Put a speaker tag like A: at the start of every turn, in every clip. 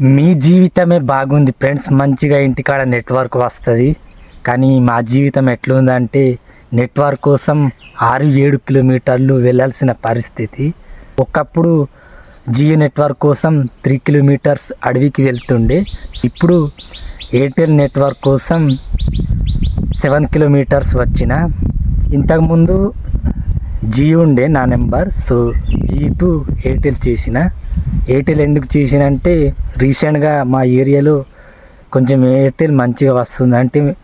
A: మీ జీవితమే బాగుంది ఫ్రెండ్స్. మంచిగా ఇంటికాడ నెట్వర్క్ వస్తుంది. కానీ మా జీవితం ఎట్లుందంటే నెట్వర్క్ కోసం ఆరు ఏడు కిలోమీటర్లు వెళ్ళాల్సిన పరిస్థితి. ఒకప్పుడు జియో నెట్వర్క్ కోసం త్రీ కిలోమీటర్స్ అడవికి వెళ్తుండే. ఇప్పుడు ఎయిర్టెల్ నెట్వర్క్ కోసం సెవెన్ కిలోమీటర్స్ వచ్చిన. ఇంతకుముందు జియో ఉండే నా number. So Jio to Airtel చేసిన. ఎయిర్టెల్ ఎందుకు చేసినంటే అంటే రీసెంట్గా మా ఏరియాలో కొంచెం ఎయిర్టెల్ మంచిగా వస్తుంది. అంటే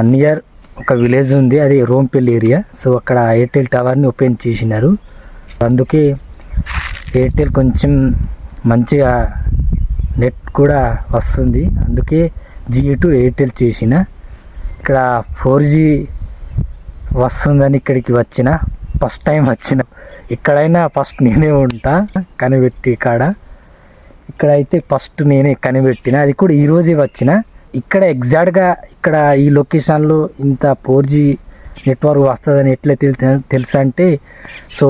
A: నియర్ ఒక విలేజ్ ఉంది. అది రోంపల్లి ఏరియా. సో అక్కడ ఎయిర్టెల్ టవర్ని ఓపెన్ చేసినారు. అందుకే ఎయిర్టెల్ కొంచెం మంచిగా నెట్ కూడా వస్తుంది. అందుకే జియో టు ఎయిర్టెల్ చేసిన. ఇక్కడ ఫోర్ జీ వస్తుందని ఇక్కడికి వచ్చిన. ఫస్ట్ టైం వచ్చిన. ఎక్కడైనా ఫస్ట్ నేనే ఉంటా. కనిపెట్టి కాడ. ఇక్కడైతే ఫస్ట్ నేనే కనిపెట్టిన. అది కూడా ఈరోజే వచ్చిన. ఇక్కడ ఎగ్జాక్ట్గా ఇక్కడ ఈ లొకేషన్లో ఇంత ఫోర్ జీ నెట్వర్క్ వస్తుందని ఎట్లా తెలుసు అంటే సో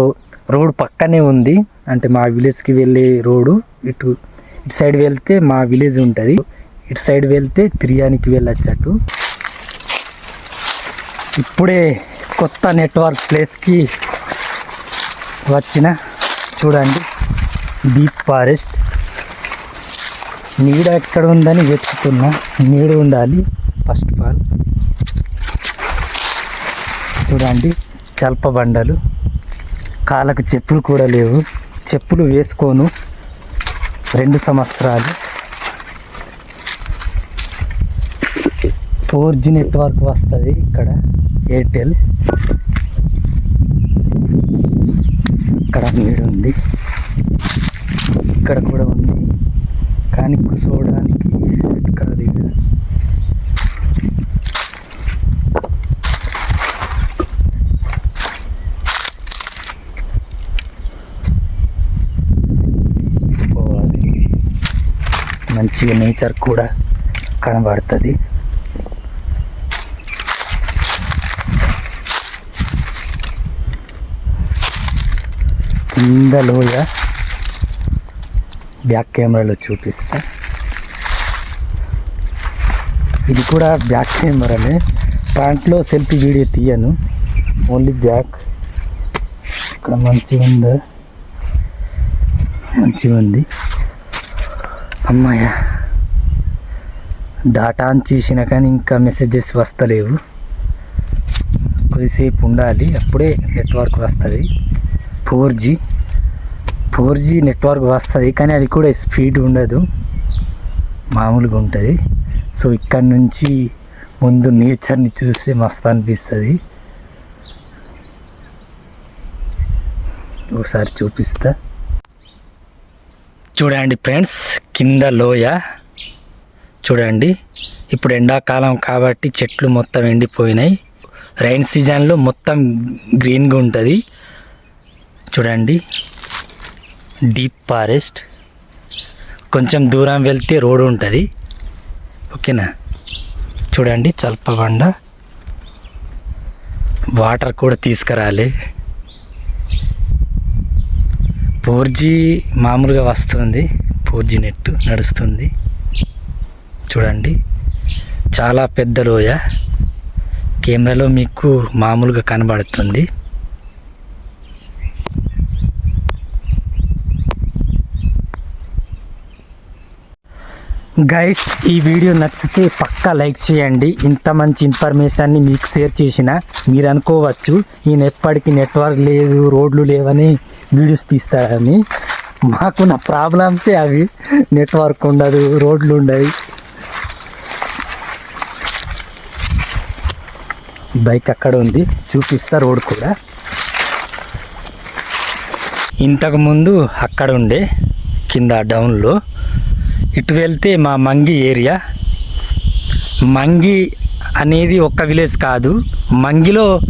A: రోడ్ పక్కనే ఉంది. అంటే మా విలేజ్కి వెళ్ళే రోడ్డు ఇటు ఇటు సైడ్ వెళ్తే మా విలేజ్ ఉంటుంది. ఇటు సైడ్ వెళ్తే తిరియానికి వెళ్ళొచ్చట్టు. ఇప్పుడే కొత్త నెట్వర్క్ ప్లేస్కి వచ్చిన. చూడండి. Deep forest. నీడ ఎక్కడ ఉందని వెతుకుతున్నా. నీడ ఉండాలి ఫస్ట్ ఆఫ్ ఆల్ చూడండి చల్ప బండలు కాళ్ళకు చెప్పులు కూడా లేవు. చెప్పులు వేసుకోను. రెండు సంవత్సరాలు. ఫోర్ జీ నెట్వర్క్ వస్తుంది ఇక్కడ ఎయిర్టెల్. ఇక్కడ నీడ ఉంది. ఇక్కడ కూడా ఉంది. దానికి కూర్చోవడానికి సెట్ కాదు ఇక్కడ పోవాలి. మంచిగా నేచర్ కూడా కనబడుతుంది. కింద లోయ. బ్యాక్ కెమెరాలో చూపిస్తా. ఇది కూడా బ్యాక్ కెమెరానే. ఫ్రంట్లో సెల్ఫీ వీడియో తీయను. Only back. ఇక్కడ మంచిగా ఉందా? మంచిగా ఉంది. అమ్మాయ. డాటా ఆన్ చేసినా కానీ ఇంకా మెసేజెస్ వస్తలేవు. కొద్దిసేపు ఉండాలి. అప్పుడే నెట్వర్క్ వస్తుంది. Four G. Four G network వస్తుంది కానీ అది కూడా స్పీడ్ ఉండదు. మామూలుగా ఉంటుంది. సో ఇక్కడ నుంచి ముందు నేచర్ని చూస్తే మస్తు అనిపిస్తుంది. ఒకసారి చూపిస్తా. చూడండి ఫ్రెండ్స్ కింద లోయ. చూడండి ఇప్పుడు ఎండాకాలం కాబట్టి చెట్లు మొత్తం ఎండిపోయినాయి. రైన్ సీజన్లో మొత్తం గ్రీన్గా ఉంటుంది. చూడండి. డీప్ ఫారెస్ట్ కొంచెం దూరం వెళ్తే రోడ్ ఉంటుంది. ఓకేనా? చూడండి చల్పబండ వాటర్ కూడా తీసుకురాలి. ఫోర్ జీ మామూలుగా వస్తుంది. ఫోర్ జీ నెట్ నడుస్తుంది. చూడండి. చాలా పెద్ద లోయ. కెమెరాలో మీకు మామూలుగా కనబడుతుంది. గైస్ ఈ వీడియో నచ్చితే పక్కా లైక్ చేయండి. ఇంత మంచి ఇన్ఫర్మేషన్ని మీకు షేర్ చేసిన మీరు అనుకోవచ్చు ఈయన ఎప్పటికీ నెట్వర్క్ లేదు రోడ్లు లేవని వీడియోస్ తీస్తారని. మాకున్న ప్రాబ్లమ్సే అవి. నెట్వర్క్ ఉండదు రోడ్లు ఉండవు బైక్ అక్కడ ఉంది చూపిస్తా రోడ్ కూడా. ఇంతకుముందు అక్కడ ఉండే కింద డౌన్లో ఇటు వెళ్తే మా మంగి ఏరియా. మంగి అనేది ఒక్క విలేజ్ కాదు. మంగిలో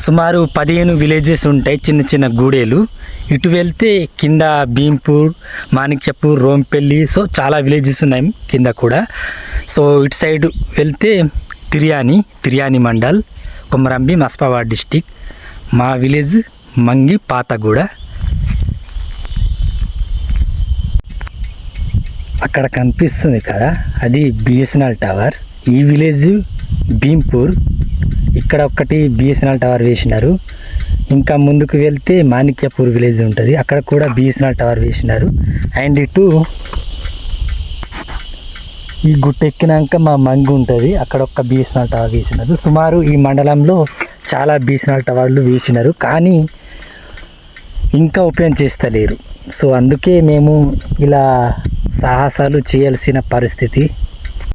A: సుమారు పదిహేను విలేజెస్ ఉంటాయి చిన్న చిన్న గూడేలు. ఇటు వెళ్తే కింద భీంపూర్ మాణిక్యపూర్ రోంపెల్లి సో చాలా విలేజెస్ ఉన్నాయి కింద కూడా. సో ఇటు సైడ్ వెళ్తే తిర్యాని తిరియాని మండల్ కొమరంబి మస్పాబాద్ డిస్టిక్. మా విలేజ్ మంగి పాతగూడ. అక్కడ కనిపిస్తుంది కదా అది బిఎస్ఎన్ఎల్ టవర్స్ ఈ విలేజ్ భీంపూర్. ఇక్కడ ఒక్కటి బిఎస్ఎన్ఎల్ టవర్ వేసినారు. ఇంకా ముందుకు వెళ్తే మాణిక్యపూర్ విలేజ్ ఉంటుంది. అక్కడ కూడా బిఎస్ఎన్ఎల్ టవర్ వేసినారు. అండ్ ఇటు ఈ గుట్ట ఎక్కినాక మా మంగు ఉంటుంది. అక్కడ ఒక్క బిఎస్ఎన్ఎల్ టవర్ వేసినారు. సుమారు ఈ మండలంలో చాలా బిఎస్ఎన్ఎల్ టవర్లు వేసినారు. కానీ ఇంకా ఓపెన్ చేస్తలేరు. సో అందుకే మేము ఇలా సాహసాలు చేయాల్సిన పరిస్థితి.